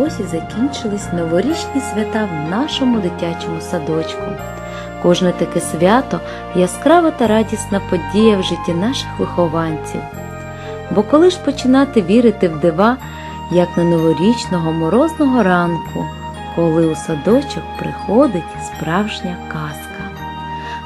ось і закінчились новорічні свята в нашому дитячому садочку. Кожне таке свято яскрава та радісна подія в житті наших вихованців. Бо коли ж починати вірити в дива, як на новорічного морозного ранку, коли у садочок приходить справжня казка.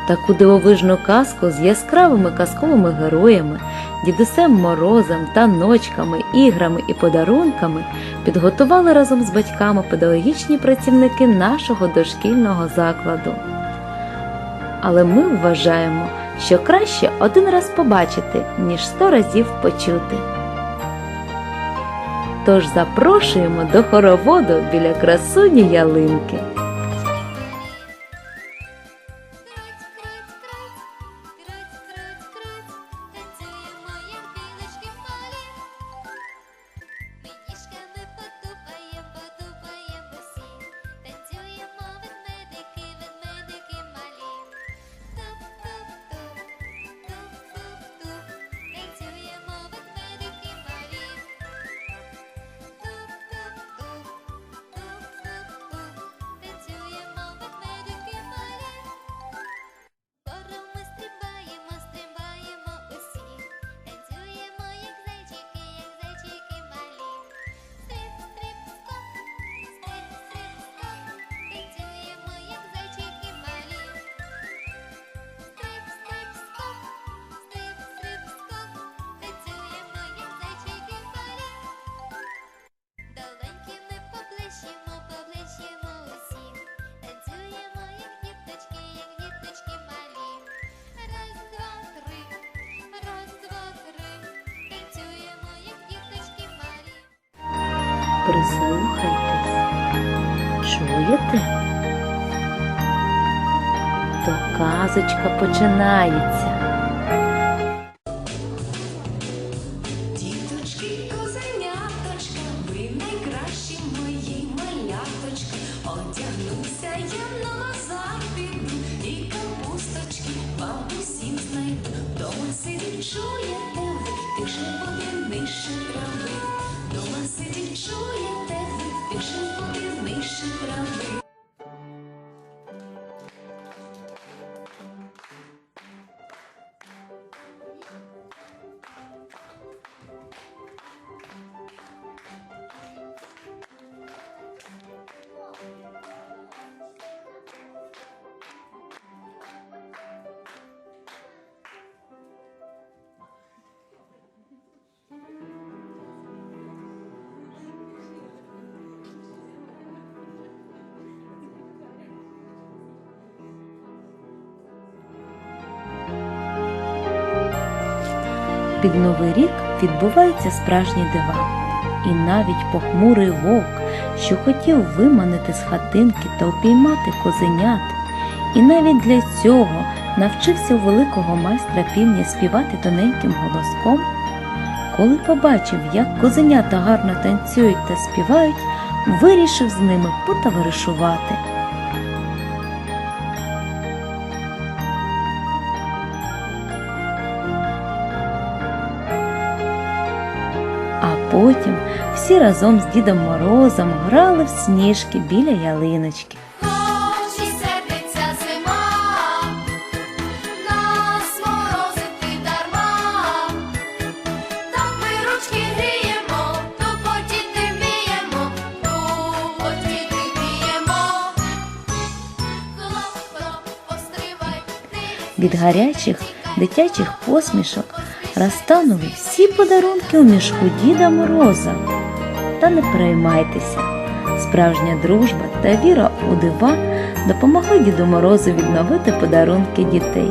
Таку дивовижну казку з яскравими казковими героями, дідусем Морозом, таночками, іграми і подарунками підготували разом з батьками педагогічні працівники нашого дошкільного закладу. Але ми вважаємо, що краще один раз побачити, ніж сто разів почути. Тож запрошуємо до хороводу біля красуні ялинки. Прислухайтесь, чуєте? То казочка починається. Діточки, козеняточка, ви найкращі мої маляточки. Одягнуся я на піду і капусточки вам усім знайду. Дома сидить, Під Новий рік відбуваються справжні дива. І навіть похмурий вовк, що хотів виманити з хатинки та упіймати козенят, і навіть для цього навчився у великого майстра півня співати тоненьким голоском. Коли побачив, як козенята гарно танцюють та співають, вирішив з ними потоваришувати. Потім всі разом з Дідом Морозом грали в сніжки біля ялиночки. Від гарячих дитячих посмішок розтанули всі подарунки у мішку Діда Мороза. Та не переймайтеся, справжня дружба та віра у дива допомогли Діду Морозу відновити подарунки дітей.